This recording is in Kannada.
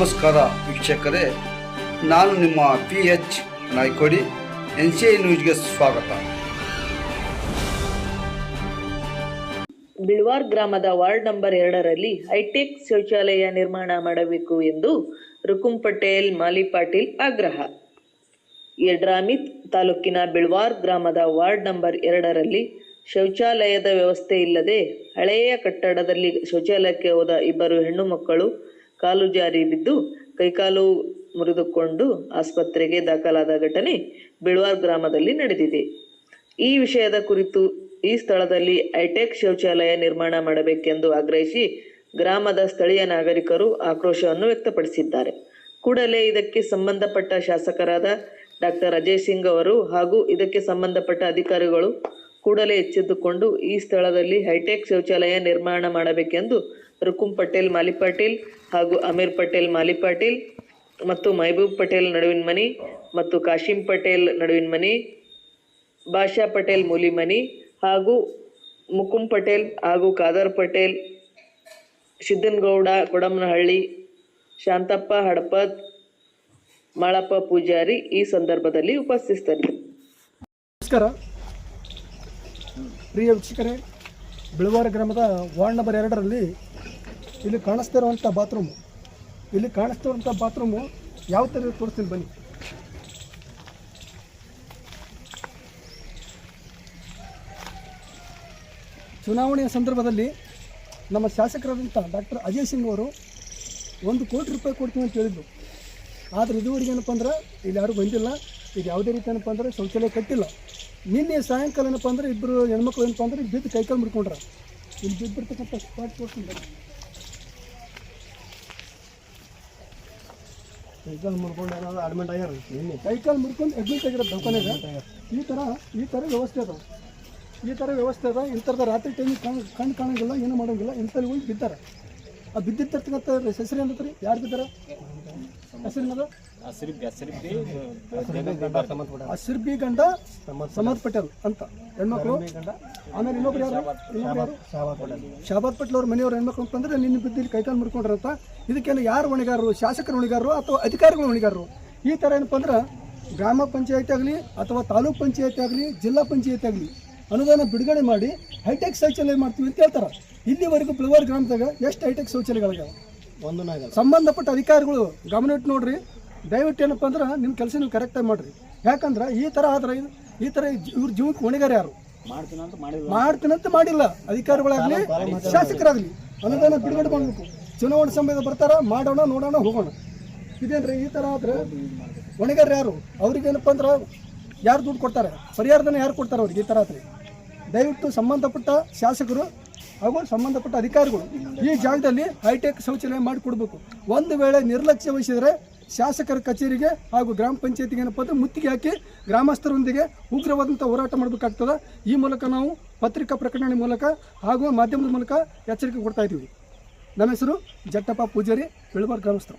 ನಮಸ್ಕಾರ ವೀಕ್ಷಕರೇ, ನಾನು ನಿಮ್ಮ P H Naikodi, N C I ನ್ಯೂಸ್ಗೆ ಸ್ವಾಗತ. ಬಿಳ್ವಾರ್ ಗ್ರಾಮದ ವಾರ್ಡ್ ನಂಬರ್ ಎರಡರಲ್ಲಿ ಹೈಟೆಕ್ ಶೌಚಾಲಯ ನಿರ್ಮಾಣ ಮಾಡಬೇಕು ಎಂದು ರುಕುಂ ಪಟೇಲ್, ಮಾಲಿ ಪಾಟೀಲ್ ಆಗ್ರಹ. ಯಡ್ರಾಮಿತ್ ತಾಲೂಕಿನ ಬಿಳ್ವಾರ್ ಗ್ರಾಮದ ವಾರ್ಡ್ ನಂಬರ್ ಎರಡರಲ್ಲಿ ಶೌಚಾಲಯದ ವ್ಯವಸ್ಥೆ ಇಲ್ಲದೆ ಹಳೆಯ ಕಟ್ಟಡದಲ್ಲಿ ಶೌಚಾಲಯಕ್ಕೆ ಹೋದ ಇಬ್ಬರು ಹೆಣ್ಣು ಮಕ್ಕಳು ಕಾಲು ಜಾರಿ ಬಿದ್ದು ಕೈಕಾಲು ಮುರಿದುಕೊಂಡು ಆಸ್ಪತ್ರೆಗೆ ದಾಖಲಾದ ಘಟನೆ ಬಿಳ್ವಾರ್ ಗ್ರಾಮದಲ್ಲಿ ನಡೆದಿದೆ. ಈ ವಿಷಯದ ಕುರಿತು ಈ ಸ್ಥಳದಲ್ಲಿ ಐಟೆಕ್ ಶೌಚಾಲಯ ನಿರ್ಮಾಣ ಮಾಡಬೇಕೆಂದು ಆಗ್ರಹಿಸಿ ಗ್ರಾಮದ ಸ್ಥಳೀಯ ನಾಗರಿಕರು ಆಕ್ರೋಶವನ್ನು ವ್ಯಕ್ತಪಡಿಸಿದ್ದಾರೆ. ಕೂಡಲೇ ಇದಕ್ಕೆ ಸಂಬಂಧಪಟ್ಟ ಶಾಸಕರಾದ ಡಾಕ್ಟರ್ ಅಜಯ್ ಸಿಂಗ್ ಅವರು ಹಾಗೂ ಇದಕ್ಕೆ ಸಂಬಂಧಪಟ್ಟ ಅಧಿಕಾರಿಗಳು ಕೂಡಲೇ ಎಚ್ಚೆತ್ತುಕೊಂಡು ಈ ಸ್ಥಳದಲ್ಲಿ ಹೈಟೆಕ್ ಶೌಚಾಲಯ ನಿರ್ಮಾಣ ಮಾಡಬೇಕೆಂದು ರುಕುಂ ಪಟೇಲ್, ಮಾಲಿ ಪಾಟೀಲ್ ಹಾಗೂ ಅಮೀರ್ ಪಟೇಲ್, ಮಾಲಿ ಪಾಟೀಲ್ ಮತ್ತು ಮಹಬೂಬ್ ಪಟೇಲ್ ನಡುವಿನ ಮನಿ ಮತ್ತು ಕಾಶಿಂ ಪಟೇಲ್ ನಡುವಿನ ಮನಿ, ಬಾಷಾ ಪಟೇಲ್ ಮೂಲಿಮನಿ ಹಾಗೂ ಮುಕುಂ ಪಟೇಲ್ ಹಾಗೂ ಖಾದರ್ ಪಟೇಲ್, ಸಿದ್ದನಗೌಡ ಕೊಡಮನಹಳ್ಳಿ ಶಾಂತಪ್ಪ ಹಡಪದ್ ಮಾಳಪ್ಪ ಪೂಜಾರಿ ಈ ಸಂದರ್ಭದಲ್ಲಿ ಉಪಸ್ಥಿತರಿದ್ದರು. ನಮಸ್ಕಾರ. ಪ್ರಿಯ ವೀಕ್ಷಕರೇ, ಬಿಳುವಾರ ಗ್ರಾಮದ ವಾರ್ಡ್ ನಂಬರ್ ಎರಡರಲ್ಲಿ ಇಲ್ಲಿ ಕಾಣಿಸ್ತಾ ಇರುವಂಥ ಬಾತ್ರೂಮು ಇಲ್ಲಿ ಕಾಣಿಸ್ತಾ ಇರುವಂಥ ಬಾತ್ರೂಮು ಯಾವ ಥರ ತೋರಿಸ್ತೀನಿ ಬನ್ನಿ. ಚುನಾವಣೆಯ ಸಂದರ್ಭದಲ್ಲಿ ನಮ್ಮ ಶಾಸಕರಾದಂಥ ಡಾಕ್ಟರ್ ಅಜಯ್ ಸಿಂಗ್ ಅವರು ಒಂದು ಕೋಟಿ ರೂಪಾಯಿ ಕೊಡ್ತೀವಿ ಅಂತ ಹೇಳಿದ್ರು. ಆದರೆ ಇದುವರೆಗೆ ಏನಪ್ಪ ಅಂದ್ರೆ ಇಲ್ಲಿ ಯಾರೂ ಬಂದಿಲ್ಲ. ಇದು ಯಾವುದೇ ರೀತಿ ಏನಪ್ಪ ಅಂದರೆ ಶೌಚಾಲಯ ಕಟ್ಟಿಲ್ಲ. ನಿನ್ನೆ ಸಾಯಂಕಾಲ ಏನಪ್ಪ ಅಂದ್ರೆ ಇಬ್ಬರು ಹೆಣ್ಮಕ್ಳು ಏನಪ್ಪ ಅಂದ್ರೆ ಬಿದ್ದು ಕೈಕಾಲು ಮುಡ್ಕೊಂಡ್ರ ಇಲ್ಲಿ ಬಿದ್ದಿರ್ತಕ್ಕಂಥ ಸ್ಪಾಟ್ ಬನ್ನಿ. ಕೈಕಾಲು ಮುಡ್ಕೊಂಡು ಏನಾದ್ರು ಅಡ್ಮಿಟ್ ಆಗ್ಯಾರ ನಿನ್ನೆ? ಕೈಕಾಲು ಮುಡ್ಕೊಂಡು ಅಡ್ಮಿಟ್ ಆಗಿರೋ ದವಾಖಾನೆಗೆ ಈ ಥರ ಈ ಥರ ವ್ಯವಸ್ಥೆ ಅದಾವೆ. ಈ ಥರ ವ್ಯವಸ್ಥೆ ಅದ ಇಂಥದ್ದು ರಾತ್ರಿ ಟೈಮ್ ಕಣ್ ಕಣ್ಣು ಕಾಣಂಗಿಲ್ಲ ಏನು ಮಾಡೋಂಗಿಲ್ಲ. ಇಂಥಲ್ಲಿ ಹೋಗಿ ಬಿದ್ದಾರೆ. ಆ ಬಿದ್ದಿರ್ತಕ್ಕಂಥ ಹೆಸರು ಅಂತ ರೀ ಯಾರು ಬಿದ್ದಾರ? ಹೆಸರಿನದ ಅಸಿರ್ಬಿ ಗಂಡ ಸಮದ್ ಪಟೇಲ್ ಅಂತ. ಹೆಣ್ಮಕ್ಳು? ಆಮೇಲೆ ಇನ್ನೊಬ್ರು ಯಾರು? ಇನ್ನೊಬ್ರು ಯಾರು? ಶಾಬಾದ್ ಪಟೇಲ್ ಅವ್ರ ಮನೆಯವ್ರ ಹೆಣ್ಮಕ್ಳು ಅಂತಂದ್ರೆ ನಿನ್ನ ಬಿದ್ದು ಇಲ್ಲಿ ಕೈಕಾಲು ಮುಡ್ಕೊಂಡ್ರಂತ ಇದಕ್ಕೇನು ಯಾರು ಹೊಣೆಗಾರರು? ಶಾಸಕರ ಹೊಣೆಗಾರರು ಅಥವಾ ಅಧಿಕಾರಿಗಳು ಹೊಣೆಗಾರರು? ಈ ಥರ ಏನಪ್ಪ ಅಂದ್ರೆ ಗ್ರಾಮ ಪಂಚಾಯತಿ ಆಗಲಿ ಅಥವಾ ತಾಲೂಕ್ ಪಂಚಾಯತಿ ಆಗಲಿ ಜಿಲ್ಲಾ ಪಂಚಾಯತಿ ಆಗಲಿ ಅನುದಾನ ಬಿಡುಗಡೆ ಮಾಡಿ ಹೈಟೆಕ್ ಶೌಚಾಲಯ ಮಾಡ್ತೀವಿ ಅಂತ ಹೇಳ್ತಾರೆ. ಇಲ್ಲಿವರೆಗೂ ಪ್ಲವರ್ ಗ್ರಾಮದಾಗ ಎಷ್ಟು ಹೈಟೆಕ್ ಶೌಚಾಲಯಗಳಿದಾವೆ? ಒಂದು ಸಂಬಂಧಪಟ್ಟ ಅಧಿಕಾರಿಗಳು ಗಮನ ಇಟ್ಟು ನೋಡ್ರಿ. ದಯವಿಟ್ಟು ಏನಪ್ಪ ಅಂದ್ರೆ ನಿಮ್ಮ ಕೆಲಸ ನೀವು ಕರೆಕ್ಟಾಗಿ ಮಾಡಿರಿ. ಯಾಕಂದ್ರೆ ಈ ಥರ ಆದ್ರೆ ಇದು- ಈ ಥರ ಇವ್ರ ಜೀವಕ್ಕೆ ಹೊಣೆಗಾರ ಯಾರು? ಮಾಡ್ತೀನಂತ ಮಾಡಿಲ್ಲ. ಅಧಿಕಾರಿಗಳಾಗಲಿ ಶಾಸಕರಾಗಲಿ. ಅನುದಾನ ಬಿಡುಗಡೆ ಮಾಡಬೇಕು. ಚುನಾವಣೆ ಸಮಯದ ಬರ್ತಾರ ಮಾಡೋಣ ನೋಡೋಣ ಹೋಗೋಣ. ಇದೇನ್ರಿ ಈ ಥರ ಆದ್ರೆ ಹೊಣೆಗಾರ ಯಾರು? ಅವ್ರಿಗೇನಪ್ಪ ಅಂದ್ರೆ ಯಾರು ದುಡ್ಡು ಕೊಡ್ತಾರೆ? ಪರಿಹಾರದನ್ನ ಯಾರು ಕೊಡ್ತಾರೆ ಅವ್ರಿಗೆ ಈ ಥರ ಆದ್ರೆ? ದಯವಿಟ್ಟು ಸಂಬಂಧಪಟ್ಟ ಶಾಸಕರು ಹಾಗೂ ಸಂಬಂಧಪಟ್ಟ ಅಧಿಕಾರಿಗಳು ಈ ಜಾಗದಲ್ಲಿ ಹೈಟೆಕ್ ಶೌಚಾಲಯ ಮಾಡಿಕೊಡ್ಬೇಕು. ಒಂದು ವೇಳೆ ನಿರ್ಲಕ್ಷ್ಯ ವಹಿಸಿದರೆ ಶಾಸಕರ ಕಚೇರಿಗೆ ಹಾಗೂ ಗ್ರಾಮ ಪಂಚಾಯತಿಗೆ ಏನಪ್ಪ ಅಂದರೆ ಮುತ್ತಿಗೆ ಹಾಕಿ ಗ್ರಾಮಸ್ಥರೊಂದಿಗೆ ಉಗ್ರವಾದಂಥ ಹೋರಾಟ ಮಾಡಬೇಕಾಗ್ತದೆ. ಈ ಮೂಲಕ ನಾವು ಪತ್ರಿಕಾ ಪ್ರಕಟಣೆ ಮೂಲಕ ಹಾಗೂ ಮಾಧ್ಯಮದ ಮೂಲಕ ಎಚ್ಚರಿಕೆ ಕೊಡ್ತಾ ಇದ್ದೀವಿ. ನನ್ನ ಹೆಸರು ಜಟ್ಟಪ್ಪ ಪೂಜಾರಿ, ಬೆಳಬಾರ್ ಗ್ರಾಮಸ್ಥರು.